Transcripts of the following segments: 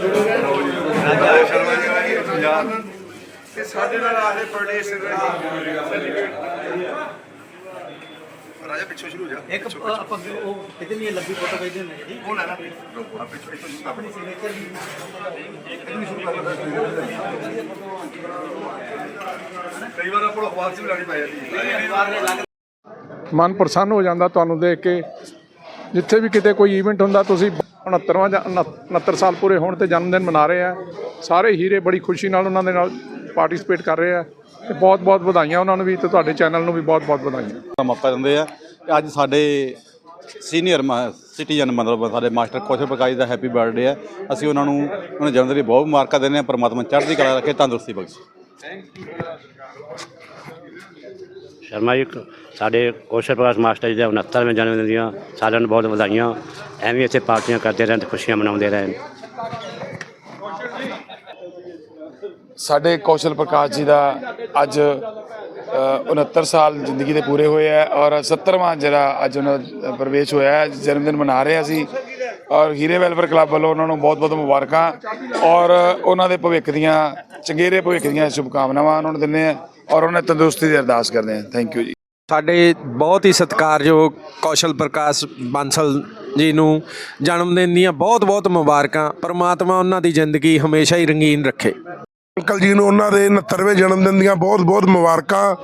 ਰਾਜਾ ਸ਼ਰਮਾ ਜੀ ਵਾਲੀ ਪੰਜਾਬ ਤੇ ਸਾਡੇ ਨਾਲ ਆਲੇ ਬਰਡੇ ਰਾਜਾ ਪਿੱਛੋਂ ਸ਼ੁਰੂ ਹੋ ਜਾ ਇੱਕ ਆਪਾਂ ਉਹ ਕਿਤੇ ਨਹੀਂ ਲੱਗੀ ਫੋਟੋ ਭੇਜਦੇ ਨੇ ਜੀ। ਉਹ ਲੈਣਾ ਰੋਕੋ ਪਿੱਛੋਂ ਪਿੱਛੋਂ ਆਪਣੀ ਸਿਗਨੇਚਰ ਵੀ ਕਈ ਵਾਰ ਆਪਾਂ ਅਖਬਾਰ 'ਚ ਵੀ ਲਾਣੀ ਪੈ ਜਾਂਦੀ ਹੈ ਮਨ ਪ੍ਰਸੰਨ ਹੋ ਜਾਂਦਾ ਤੁਹਾਨੂੰ ਦੇਖ ਕੇ। ਜਿੱਥੇ ਵੀ ਕਿਤੇ ਕੋਈ ਇਵੈਂਟ ਹੁੰਦਾ ਤੁਸੀਂ 69ਵਾਂ ਜਾਂ 69 ਸਾਲ ਪੂਰੇ ਹੋਣ ਤੇ ਜਨਮ ਦਿਨ ਮਨਾ ਰਹੇ ਆ। ਸਾਰੇ ਹੀਰੇ ਬੜੀ ਖੁਸ਼ੀ ਨਾਲ ਉਹਨਾਂ ਦੇ ਨਾਲ ਪਾਰਟਿਸਿਪੇਟ ਕਰ ਰਹੇ ਆ ਤੇ ਬਹੁਤ ਬਹੁਤ ਵਧਾਈਆਂ ਉਹਨਾਂ ਨੂੰ ਵੀ ਤੇ ਤੁਹਾਡੇ ਚੈਨਲ ਨੂੰ ਵੀ ਬਹੁਤ ਬਹੁਤ ਵਧਾਈਆਂ। ਦਾ ਮੌਕਾ ਦਿੰਦੇ ਆ। ਅੱਜ ਸਾਡੇ ਸੀਨੀਅਰ ਸਿਟੀਜ਼ਨ ਮਤਲਬ ਸਾਡੇ ਮਾਸਟਰ ਕੌਸ਼ਲ ਪ੍ਰਕਾਸ਼ ਦਾ ਹੈਪੀ ਬਰਥਡੇ ਆ। ਅਸੀਂ ਉਹਨਾਂ ਨੂੰ ਉਹਨਾਂ ਜਨਮ ਦਿਨ ਦੀ ਬਹੁਤ ਮੁਬਾਰਕਾਂ ਦਿੰਦੇ ਆ। ਪਰਮਾਤਮਾ ਚੜ੍ਹਦੀ ਕਲਾ ਰੱਖੇ ਤੰਦਰੁਸਤੀ ਬਖਸ਼ੇ। ਸ਼ਰਮਾ ਜੀ ਸਾਡੇ ਕੌਸ਼ਲ ਪ੍ਰਕਾਸ਼ ਮਾਸਟਰ ਜੀ ਦੇ 69ਵੇਂ ਜਨਮ ਦਿਨ ਦੀਆਂ ਸਾਰਿਆਂ ਨੂੰ ਬਹੁਤ ਵਧਾਈਆਂ। ਐਵੇਂ ਇੱਥੇ ਪਾਰਟੀਆਂ ਕਰਦੇ ਰਹਿਣ ਤੇ ਖੁਸ਼ੀਆਂ ਮਨਾਉਂਦੇ ਰਹਿਣ। ਸਾਡੇ ਕੌਸ਼ਲ ਪ੍ਰਕਾਸ਼ ਜੀ ਦਾ ਅੱਜ ਅ, 69 ਸਾਲ ਜ਼ਿੰਦਗੀ ਦੇ ਪੂਰੇ ਹੋਏ ਆ ਔਰ 70ਵਾਂ ਜਿਹੜਾ ਅੱਜ ਉਹਨਾਂ ਦਾ ਪ੍ਰਵੇਸ਼ ਹੋਇਆ ਹੈ ਜਨਮ ਦਿਨ ਮਨਾ ਰਹੇ ਅਸੀਂ। ਔਰ ਹੀਰੇ ਵੈਲਫੇਅਰ ਕਲੱਬ ਵੱਲੋਂ ਉਹਨਾਂ ਨੂੰ ਬਹੁਤ-ਬਹੁਤ ਮੁਬਾਰਕਾਂ ਔਰ ਉਹਨਾਂ ਦੇ ਭਵਿੱਖ ਦੀਆਂ ਚੰਗੇਰੇ ਭਵਿੱਖ ਦੀਆਂ ਸ਼ੁਭਕਾਮਨਾਵਾਂ ਉਹਨਾਂ ਨੂੰ ਦਿੰਦੇ ਆ ਔਰ ਉਹਨਾਂ ਦੀ ਤੰਦਰੁਸਤੀ ਦੀ ਅਰਦਾਸ ਕਰਦੇ ਆ ਥੈਂਕ ਯੂ ਜੀ। ਸਾਡੇ ਬਹੁਤ ਹੀ ਸਤਿਕਾਰਯੋਗ ਕੌਸ਼ਲ ਪ੍ਰਕਾਸ਼ ਬਾਂਸਲ ਜੀ ਨੂੰ ਜਨਮ ਦਿਨ ਦੀਆਂ ਬਹੁਤ-ਬਹੁਤ ਮੁਬਾਰਕਾਂ। ਪਰਮਾਤਮਾ ਉਹਨਾਂ ਦੀ ਜ਼ਿੰਦਗੀ ਹਮੇਸ਼ਾ ਹੀ ਰੰਗੀਨ ਰੱਖੇ। ਅੰਕਲ ਜੀ ਨੂੰ ਉਹਨਾਂ ਦੇ 69ਵੇਂ ਜਨਮ ਦਿਨ ਦੀਆਂ ਬਹੁਤ-ਬਹੁਤ ਮੁਬਾਰਕਾਂ।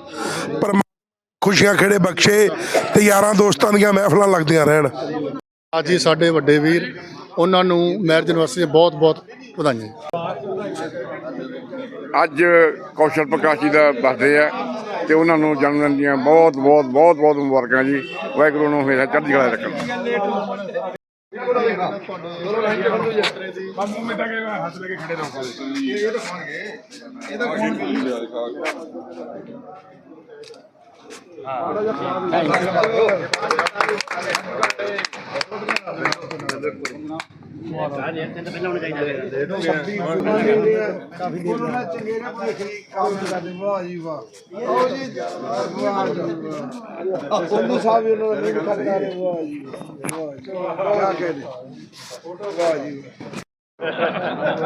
ਖੁਸ਼ੀਆਂ ਖੇੜੇ ਬਖਸ਼ੇ ਤੇ ਯਾਰਾਂ ਦੋਸਤਾਂ ਦੀਆਂ ਮਹਿਫਲਾਂ ਲੱਗਦੀਆਂ ਰਹਿਣ। ਅੱਜ ਹੀ ਸਾਡੇ ਵੱਡੇ ਵੀਰ, ਉਹਨਾਂ ਨੂੰ ਮੈਰਿਜ ਐਨਵਰਸਰੀ ਦੀਆਂ ਬਹੁਤ ਬਹੁਤ ਵਧਾਈਆਂ। ਅੱਜ ਕੌਸ਼ਲ ਪ੍ਰਕਾਸ਼ ਜੀ ਦਾ ਬਰਥਡੇ ਹੈ ਤੇ ਉਹਨਾਂ ਨੂੰ ਜਨਮ ਦਿਨ ਦੀਆਂ ਬਹੁਤ ਬਹੁਤ ਬਹੁਤ ਬਹੁਤ ਮੁਬਾਰਕਾਂ ਜੀ। ਵਾਹਿਗੁਰੂ ਨੂੰ ਹਮੇਸ਼ਾ ਚੜ੍ਹਦੀ ਕਲਾ 'ਚ ਰੱਖਣ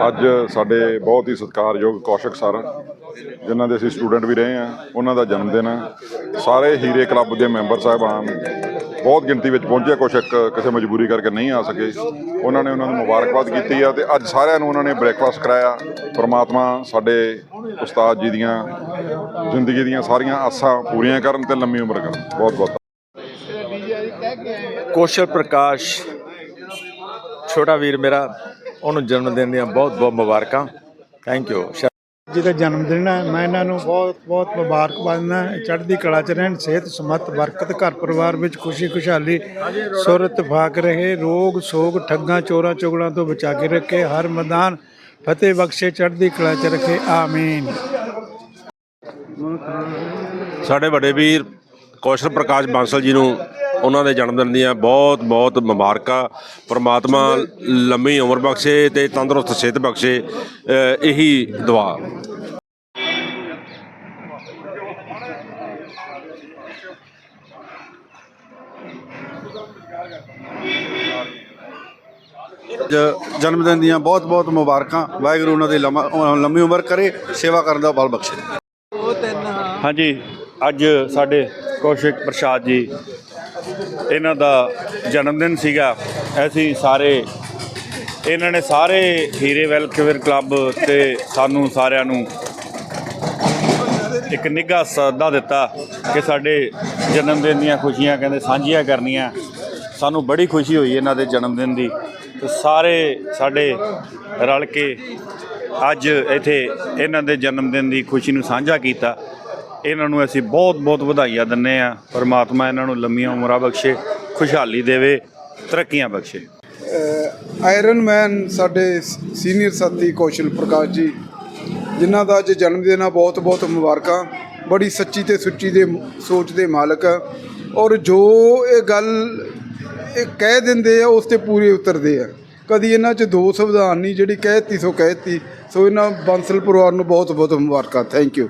ਅੱਜ ਸਾਡੇ ਬਹੁਤ ਹੀ ਸਤਿਕਾਰਯੋਗ ਕੌਸ਼ਕ ਸਰ, ਜਿਨ੍ਹਾਂ ਦੇ ਅਸੀਂ ਸਟੂਡੈਂਟ ਵੀ ਰਹੇ ਆ ਉਹਨਾਂ ਦਾ ਜਨਮ ਦਿਨ ਹੈ। ਸਾਰੇ ਹੀਰੇ ਕਲੱਬ ਦੇ ਮੈਂਬਰ ਸਾਹਿਬਾਨ ਬਹੁਤ ਗਿਣਤੀ ਵਿੱਚ ਪਹੁੰਚੇ ਕੁਛ ਇੱਕ ਕਿਸੇ ਮਜਬੂਰੀ ਕਰਕੇ ਨਹੀਂ ਆ ਸਕੇ। ਉਹਨਾਂ ਨੇ ਉਹਨਾਂ ਨੂੰ ਮੁਬਾਰਕਬਾਦ ਕੀਤੀ ਆ ਤੇ ਅੱਜ ਸਾਰਿਆਂ ਨੂੰ ਉਹਨਾਂ ਨੇ ਬ੍ਰੇਕਫਾਸਟ ਕਰਾਇਆ। ਪਰਮਾਤਮਾ ਸਾਡੇ ਉਸਤਾਦ ਜੀ ਦੀਆਂ ਜ਼ਿੰਦਗੀ ਦੀਆਂ ਸਾਰੀਆਂ ਆਸਾਂ ਪੂਰੀਆਂ ਕਰਨ ਤੇ ਲੰਮੀ ਉਮਰ ਕਰਨ। ਬਹੁਤ ਬਹੁਤ ਕੌਸ਼ਲ ਪ੍ਰਕਾਸ਼, ਛੋਟਾ ਵੀਰ ਮੇਰਾ, ਉਹਨੂੰ ਜਨਮ ਦਿਨ ਦੀਆਂ ਬਹੁਤ-ਬਹੁਤ ਮੁਬਾਰਕਾਂ। ਥੈਂਕ ਯੂ ਜਿਹਦਾ ਜਨਮ ਦਿਨ ਹੈ, ਮੈਂ ਇਹਨਾਂ ਨੂੰ ਬਹੁਤ ਬਹੁਤ ਮੁਬਾਰਕਬਾਦ ਦਿੰਦਾ ਚੜ੍ਹਦੀ ਕਲਾ ਚ ਰਹਿਣ, ਸਿਹਤ ਸਮੱਤ, ਬਰਕਤ, ਘਰ ਪਰਿਵਾਰ ਵਿੱਚ ਖੁਸ਼ੀ, ਖੁਸ਼ਹਾਲੀ, ਸੁਰਤ ਫਾਕ ਰਹੇ, ਰੋਗ, ਸੋਗ, ਠੱਗਾਂ, ਚੋਰਾਂ, ਚੁਗਲਾਂ ਤੋਂ ਬਚਾ ਕੇ ਰੱਖੇ, ਹਰ ਮੈਦਾਨ ਫਤਿਹ ਬਖਸ਼ੇ, ਚੜ੍ਹਦੀ ਕਲਾ ਚ ਰੱਖੇ। ਆਮੀਨ। ਸਾਡੇ ਵੱਡੇ ਵੀਰ ਕੌਸ਼ਲ ਪ੍ਰਕਾਸ਼ ਬਾਂਸਲ ਜੀ ਨੂੰ ਉਹਨਾਂ ਦੇ ਜਨਮ ਦਿਨ ਦੀਆਂ ਬਹੁਤ ਬਹੁਤ ਮੁਬਾਰਕਾਂ। ਪਰਮਾਤਮਾ ਲੰਮੀ ਉਮਰ ਬਖਸ਼ੇ ਤੇ ਤੰਦਰੁਸਤ ਸਿਹਤ ਬਖਸ਼ੇ ਇਹੀ ਦੁਆ। ਜਨਮ ਦਿਨ ਦੀਆਂ ਬਹੁਤ ਬਹੁਤ ਮੁਬਾਰਕਾਂ। ਵਾਹਿਗੁਰੂ ਉਹਨਾਂ ਦੀ ਲੰਮੀ ਉਮਰ ਕਰੇ ਸੇਵਾ ਕਰਨ ਦਾ ਬਲ ਬਖਸ਼ੇ। ਹਾਂਜੀ ਅੱਜ ਸਾਡੇ ਕੌਸ਼ਿਕ ਪ੍ਰਸਾਦ ਜੀ ਇਹਨਾਂ ਦਾ ਜਨਮ ਦਿਨ ਸੀਗਾ। ਅਸੀਂ ਸਾਰੇ, ਇਹਨਾਂ ਨੇ ਸਾਰੇ ਹੀਰੇ ਵੈਲਫੇਅਰ ਕਲੱਬ ਤੇ ਸਾਨੂੰ ਸਾਰਿਆਂ ਨੂੰ ਇੱਕ ਨਿੱਘਾ ਸੱਦਾ ਦਿੱਤਾ ਕਿ ਸਾਡੇ ਜਨਮ ਦਿਨ ਦੀਆਂ ਖੁਸ਼ੀਆਂ ਕਹਿੰਦੇ ਸਾਂਝੀਆਂ ਕਰਨੀਆਂ। ਸਾਨੂੰ ਬੜੀ ਖੁਸ਼ੀ ਹੋਈ ਇਹਨਾਂ ਦੇ ਜਨਮ ਦਿਨ ਦੀ। ਤੇ ਸਾਰੇ ਸਾਡੇ ਰਲ ਕੇ ਅੱਜ ਇੱਥੇ ਇਹਨਾਂ ਦੇ ਜਨਮ ਦਿਨ ਦੀ ਖੁਸ਼ੀ ਨੂੰ ਸਾਂਝਾ ਕੀਤਾ। ਇਹਨਾਂ ਨੂੰ ਅਸੀਂ ਬਹੁਤ ਬਹੁਤ ਵਧਾਈਆਂ ਦਿੰਨੇ ਆ ਪਰਮਾਤਮਾ ਇਹਨਾਂ ਨੂੰ ਲੰਮੀਆਂ ਉਮਰਾਂ ਬਖਸ਼ੇ, ਖੁਸ਼ਹਾਲੀ ਦੇਵੇ, ਤਰੱਕੀਆਂ ਬਖਸ਼ੇ। ਆਇਰਨ ਮੈਨ ਸਾਡੇ ਸੀਨੀਅਰ ਸਾਥੀ ਕੌਸ਼ਲ ਪ੍ਰਕਾਸ਼ ਜੀ, ਜਿਨ੍ਹਾਂ ਦਾ ਅੱਜ ਜਨਮ ਦਿਨ ਆ, ਬਹੁਤ ਬਹੁਤ ਮੁਬਾਰਕਾਂ। ਬੜੀ ਸੱਚੀ ਤੇ ਸੁੱਚੀ ਦੇ ਸੋਚ ਦੇ ਮਾਲਕ ਆ। ਔਰ ਜੋ ਇਹ ਗੱਲ ਇਹ ਕਹਿ ਦਿੰਦੇ ਆ, ਉਸ ਤੇ ਪੂਰੇ ਉਤਰਦੇ ਆ। ਕਦੀ ਇਹਨਾਂ 'ਚ ਦੋ ਸੰਵਿਧਾਨ ਨਹੀਂ, ਜਿਹੜੀ ਕਹਿਤੀ ਸੋ ਕਹਿਤੀ। ਸੋ ਇਹਨਾਂ ਬਾਂਸਲ ਪਰਿਵਾਰ ਨੂੰ ਬਹੁਤ ਬਹੁਤ ਮੁਬਾਰਕਾਂ। Thank you